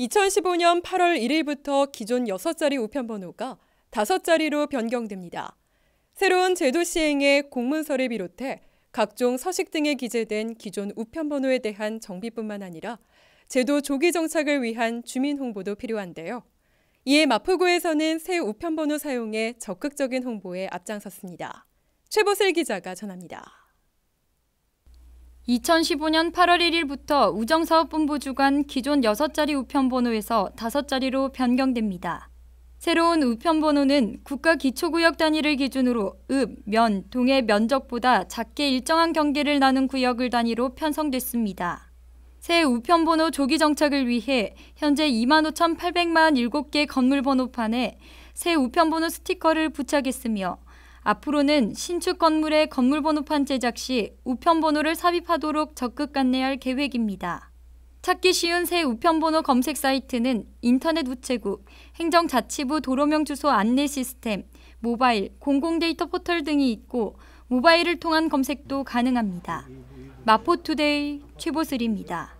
2015년 8월 1일부터 기존 6자리 우편번호가 5자리로 변경됩니다. 새로운 제도 시행에 공문서를 비롯해 각종 서식 등에 기재된 기존 우편번호에 대한 정비뿐만 아니라 제도 조기 정착을 위한 주민 홍보도 필요한데요. 이에 마포구에서는 새 우편번호 사용에 적극적인 홍보에 앞장섰습니다. 최보슬 기자가 전합니다. 2015년 8월 1일부터 우정사업본부 주관 기존 6자리 우편번호에서 5자리로 변경됩니다. 새로운 우편번호는 국가 기초구역 단위를 기준으로 읍, 면, 동의 면적보다 작게 일정한 경계를 나눈 구역을 단위로 편성됐습니다. 새 우편번호 조기 정착을 위해 현재 25,847개 건물 번호판에 새 우편번호 스티커를 부착했으며 앞으로는 신축 건물의 건물 번호판 제작 시 우편 번호를 삽입하도록 적극 안내할 계획입니다. 찾기 쉬운 새 우편 번호 검색 사이트는 인터넷 우체국, 행정자치부 도로명 주소 안내 시스템, 모바일, 공공데이터 포털 등이 있고 모바일을 통한 검색도 가능합니다. 마포투데이 최보슬입니다.